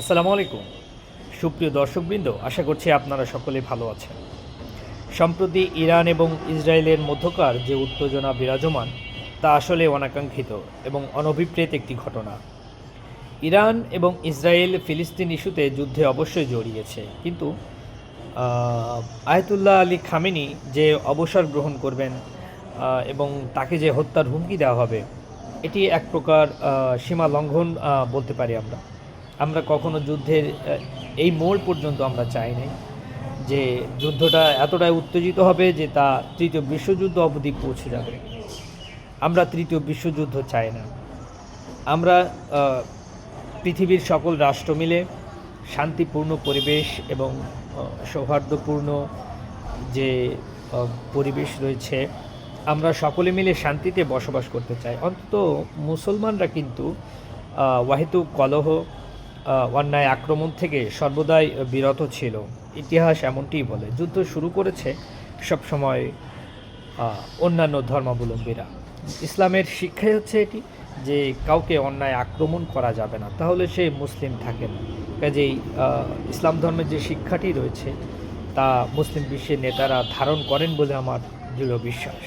আসসালামু আলাইকুম। সুপ্রিয় দর্শকবৃন্দ, আশা করছি আপনারা সকলে ভালো আছেন। সম্প্রতি ইরান এবং ইসরায়েলের মধ্যকার যে উত্তেজনা বিরাজমান, তা আসলে অনাকাঙ্ক্ষিত এবং অনভিপ্রেত একটি ঘটনা। ইরান এবং ইসরায়েল ফিলিস্তিন ইস্যুতে যুদ্ধে অবশ্যই জড়িয়েছে, কিন্তু আয়তুল্লাহ আলী খামেনি যে অবসর গ্রহণ করবেন এবং তাকে যে হত্যার হুমকি দেওয়া হবে, এটি এক প্রকার সীমা লঙ্ঘন বলতে পারি আমরা। আমরা কখনো যুদ্ধের এই মোড় পর্যন্ত আমরা চাই নাই যে যুদ্ধটা এতটাই উত্তেজিত হবে যে তা তৃতীয় বিশ্বযুদ্ধ অবধি পৌঁছে যাবে। আমরা তৃতীয় বিশ্বযুদ্ধ চাই না। আমরা পৃথিবীর সকল রাষ্ট্র মিলে শান্তিপূর্ণ পরিবেশ এবং সৌহার্দ্যপূর্ণ যে পরিবেশ রয়েছে, আমরা সকলে মিলে শান্তিতে বসবাস করতে চাই। অন্তত মুসলমানরা কিন্তু ওয়াহিতু কলহ অন্যায় আক্রমণ থেকে সর্বদাই বিরত ছিল। ইতিহাস এমনটিই বলে, যুদ্ধ শুরু করেছে সবসময় অন্যান্য ধর্মাবলম্বীরা। ইসলামের শিক্ষাই হচ্ছে এটি, যে কাউকে অন্যায় আক্রমণ করা যাবে না, তাহলে সে মুসলিম থাকে না। কাজেই ইসলাম ধর্মের যে শিক্ষাটি রয়েছে, তা মুসলিম বিশ্বের নেতারা ধারণ করেন বলে আমার দৃঢ় বিশ্বাস।